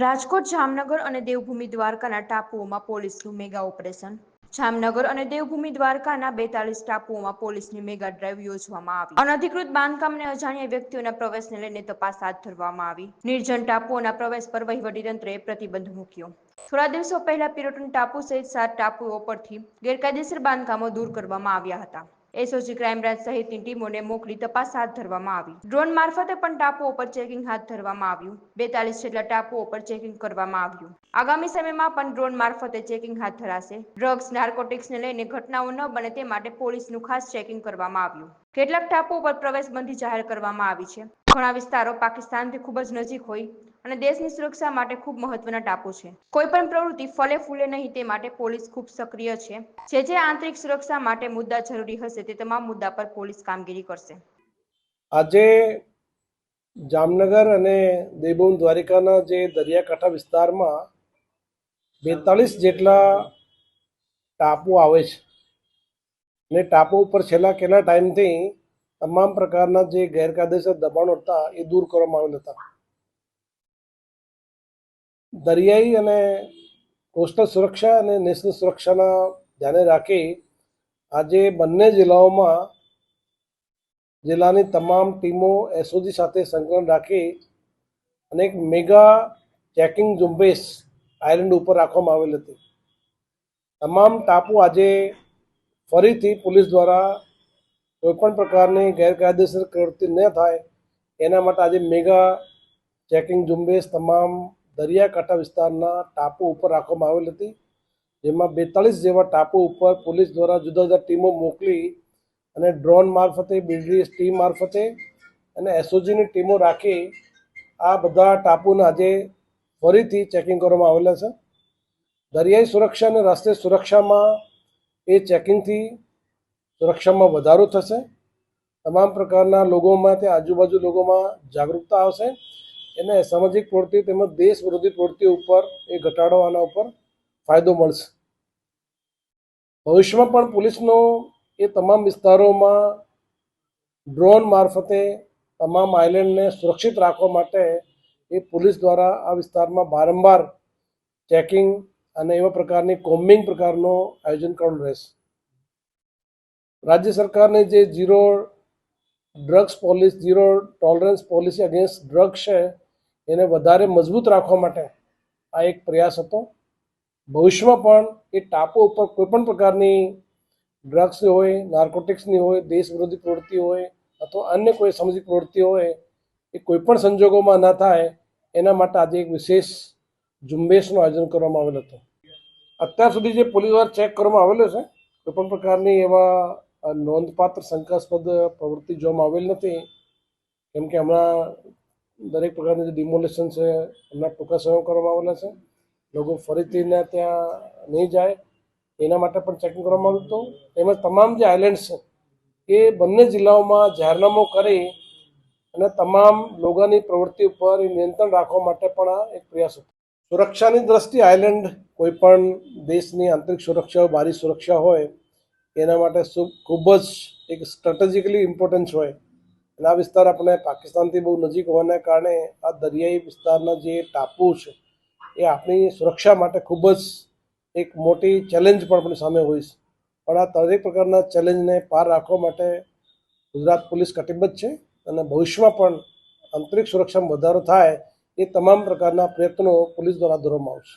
રાજકોટ, જામનગર અને દેવભૂમિ દ્વારકાના ટાપુઓમાં પોલીસનું મેગા ઓપરેશન. જામનગર અને દેવભૂમિ દ્વારકાના બેતાલીસ ટાપુઓમાં પોલીસની મેગા ડ્રાઈવ યોજવામાં આવી. અનધિકૃત બાંધકામ અને અજાણ્યા વ્યક્તિઓના પ્રવેશને લઈને તપાસ હાથ ધરવામાં આવી. નિર્જન ટાપુઓના પ્રવેશ પર વહીવટીતંત્રએ પ્રતિબંધ મૂક્યો. થોડા દિવસો પહેલા પિરોટન ટાપુ સહિત સાત ટાપુઓ પરથી ગેરકાયદેસર બાંધકામો દૂર કરવામાં આવ્યા હતા. એસઓજી ક્રાઇમબ્રાન્ચ સહિતની ટીમોને મોકલી તપાસ હાથ ધરવામાં આવી. ડ્રોન મારફતે પણ ટાપુઓ પર ચેકિંગ હાથ ધરવામાં આવ્યું. બેતાલીસ જેટલા ટાપુઓ પર ચેકિંગ કરવામાં આવ્યું. આગામી સમયમાં પણ ડ્રોન મારફતે ચેકિંગ હાથ ધરાશે. ડ્રગ્સ, નાર્કોટિક્સને લઈને ઘટનાઓ ન બને તે માટે પોલીસનું ખાસ ચેકિંગ કરવામાં આવ્યું. કેટલાક ટાપુઓ પર પ્રવેશબંધી જાહેર કરવામાં આવી છે. ઘણા વિસ્તારો પાકિસ્તાનથી ખૂબ જ નજીક હોય. અને દેશની સુરક્ષા માટે ખૂબ મહત્વના ટાપુ છે. કોઈ પણ પ્રવૃત્તિ ફલે ફૂલે નહીં તે માટે પોલીસ ખૂબ સક્રિય છે. જે જે આંતરિક સુરક્ષા માટે મુદ્દા જરૂરી હશે તે તમામ મુદ્દા પર પોલીસ કામગીરી કરશે. આજે જામનગર અને દેવભૂમિ દ્વારિકાના જે દરિયાકાંઠા વિસ્તારમાં બેતાલીસ જેટલા ટાપુ આવે છે. ને ટાપુ ઉપર છેલ્લા કેટલા ટાઈમથી તમામ પ્રકારના જે ગેરકાયદેસર દબાણો હતા એ દૂર કરવામાં આવેલા હતા. દરિયાઈ અને કોસ્ટલ સુરક્ષા અને નેશનલ સુરક્ષાના ધ્યાને રાખી આજે બંને જિલ્લાઓમાં જિલ્લાની તમામ ટીમો એસઓજી સાથે સંકલન રાખી અને એક મેગા ચેકિંગ ઝુંબેશ આઇલેન્ડ ઉપર રાખવામાં આવેલ હતી. તમામ ટાપુ આજે ફરીથી પોલીસ દ્વારા કોઈપણ પ્રકારની ગેરકાયદેસર પ્રવૃત્તિ ન થાય એના માટે આજે મેગા ચેકિંગ ઝુંબેશ તમામ દરિયાકાંઠા વિસ્તારના ટાપુ ઉપર રાખવામાં આવેલ હતી, જેમાં બેતાળીસ જેવા ટાપુ ઉપર પોલીસ દ્વારા જુદા જુદા ટીમો મોકલી અને ડ્રોન મારફતે બીડીએસ ટીમ મારફતે અને એસઓજીની ટીમો રાખી આ બધા ટાપુને આજે ફરીથી ચેકિંગ કરવામાં આવેલા છે. દરિયાઈ સુરક્ષા અને રાષ્ટ્રીય સુરક્ષામાં એ ચેકિંગથી સુરક્ષામાં વધારો થશે. તમામ પ્રકારના લોકોમાં તે આજુબાજુ લોકોમાં જાગૃતતા આવશે. એને સામાજિક પ્રવૃત્તિ તેમજ દેશ વિરોધી પ્રવૃત્તિઓ ઉપર, એ ઘટાડવાના ઉપર ફાયદો મળશે. ભવિષ્યમાં પણ પોલીસનો એ તમામ વિસ્તારોમાં ડ્રોન મારફતે તમામ આઇલેન્ડને સુરક્ષિત રાખવા માટે એ પોલીસ દ્વારા આ વિસ્તારમાં વારંવાર ચેકિંગ અને એવા પ્રકારની કોમ્બિંગ પ્રકારનો આયોજન કરવાનું રહેશે. રાજ્ય સરકારની જે zero drugs policy, zero tolerance policy against drugs છે એને વધારે મજબૂત રાખવા માટે આ એક પ્રયાસ હતો. ભવિષ્યમાં પણ એ ટાપુ ઉપર કોઈપણ પ્રકારની ડ્રગ્સની હોય નાર્કોટિક્સની હોય, દેશ વિરોધી પ્રવૃત્તિ હોય અથવા અન્ય કોઈ સામાજિક પ્રવૃત્તિ હોય, એ કોઈપણ સંજોગોમાં ના થાય, એના માટે આજે એક વિશેષ ઝુંબેશનું આયોજન કરવામાં આવેલ હતું. અત્યાર સુધી જે પોલીસ દ્વારા ચેક કરવામાં આવેલો છે, કોઈપણ પ્રકારની એવા નોંધપાત્ર શંકાસ્પદ પ્રવૃત્તિ જોવામાં આવેલ નથી. કેમ કે હમણાં દરેક પ્રકારની જે ડિમોલેશન છે, એમના ટૂંકા સમય કરવામાં આવેલા છે. લોકો ફરીથી ત્યાં નહીં જાય. એના માટે પણ ચેકિંગ કરવામાં આવ્યું હતું. તેમજ તમામ જે આઇલેન્ડ્સ છે, એ બંને જિલ્લાઓમાં જાહેરનામું કરી અને તમામ લોકોની પ્રવૃત્તિ ઉપર નિયંત્રણ રાખવા માટે પણ આ એક પ્રયાસ હતો. સુરક્ષાની દ્રષ્ટિએ આઇલેન્ડ કોઈપણ દેશની આંતરિક સુરક્ષા, બારી સુરક્ષા હોય, એના માટે ખૂબ જ એક સ્ટ્રેટેજિકલી ઇમ્પોર્ટન્સ હોય. અને આ વિસ્તાર આપણે પાકિસ્તાનથી બહુ નજીક હોવાને કારણે આ દરિયાઈ વિસ્તારના જે ટાપુ છે, એ આપણી સુરક્ષા માટે ખૂબ જ એક મોટી ચેલેન્જ પણ આપણી સામે હોય છે. પણ આ દરેક પ્રકારના ચેલેન્જને પાર રાખવા માટે ગુજરાત પોલીસ કટિબદ્ધ છે અને ભવિષ્યમાં પણ આંતરિક સુરક્ષામાં વધારો થાય એ તમામ પ્રકારના પ્રયત્નો પોલીસ દ્વારા દોરવામાં આવશે.